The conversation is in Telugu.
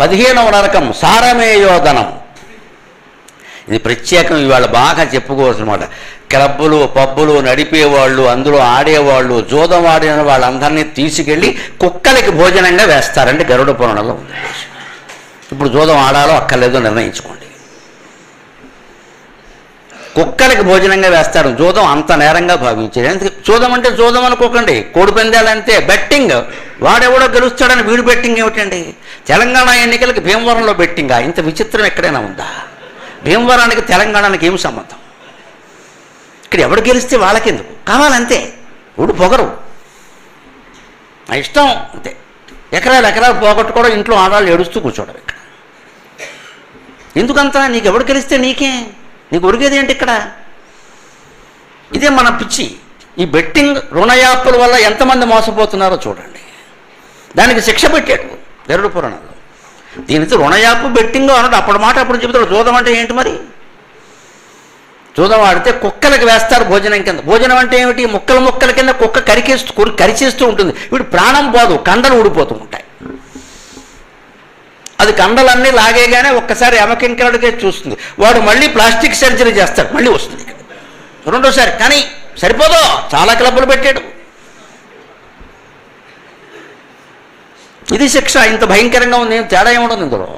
పదిహేనవ నరకం సారమేయోదనం ఇది ప్రత్యేకం ఇవాళ బాగా చెప్పుకోవాల్సిన మాట. క్లబ్బులు పబ్బులు నడిపేవాళ్ళు అందులో ఆడేవాళ్ళు జూదం ఆడిన వాళ్ళందరినీ తీసుకెళ్ళి కుక్కలకి భోజనంగా వేస్తారంటే గరుడ పురాణంలో ఉంది. ఇప్పుడు జూదం ఆడాలో అక్కర్లేదో నిర్ణయించుకోండి. కుక్కలకి భోజనంగా వేస్తారు. జూదం అంత నేరంగా భావించారు ఎందుకంటే జూదం అంటే జూదం అనుకోకండి. కోడి పందాలంటే బెట్టింగ్. వాడెవడో గెలుస్తాడని వీడు బెట్టింగ్ ఏమిటండి? తెలంగాణ ఎన్నికలకు భీమవరంలో బెట్టింగా? ఇంత విచిత్రం ఎక్కడైనా ఉందా? భీమవరానికి తెలంగాణకి ఏం సంబంధం? ఇక్కడ ఎవడు గెలిస్తే వాళ్ళకెందుకు? కావాలంతే. ఊడు పొగరు. నా ఇష్టం అంతే. ఎకరాలు ఎకరాలు పోగొట్టుకోవడం ఇంట్లో ఆడాళ్ళు ఏడుస్తూ కూర్చోవడం ఇక్కడ. ఎందుకంతా? నీకు ఎవడు గెలిస్తే నీకే. నీకు ఒరిగేది ఏంటి ఇక్కడ? ఇదే మన పిచ్చి. ఈ బెట్టింగ్ రుణయాప్పుల వల్ల ఎంతమంది మోసపోతున్నారో చూడండి. దానికి శిక్ష పెట్టాడు గరుడు పురాణంలో. దీనితో రుణయాపు బెట్టింగ్ అన్నాడు అప్పుడు మాట అప్పుడు చెబుతాడు జూదం అంటే ఏంటి మరి? జూదం ఆడితే కుక్కలకి వేస్తారు భోజనం కింద. భోజనం అంటే ఏమిటి? ముక్కల ముక్కల కింద కుక్క కరికేస్తూ కొరి- కరిచేస్తూ ఉంటుంది. వీడు ప్రాణం పోదు కండలు ఊడిపోతూ ఉంటాయి. అది కండలన్నీ లాగేగానే ఒక్కసారి ఎమకింకలడికే చూస్తుంది. వాడు మళ్ళీ ప్లాస్టిక్ సర్జరీ చేస్తాడు మళ్ళీ వస్తుంది రెండోసారి కానీ సరిపోదో? చాలా క్లబ్బులు పెట్టాడు. ఇది శిక్ష. ఇంత భయంకరంగా ఉంది తేడా ఏముండదు ఇందులో.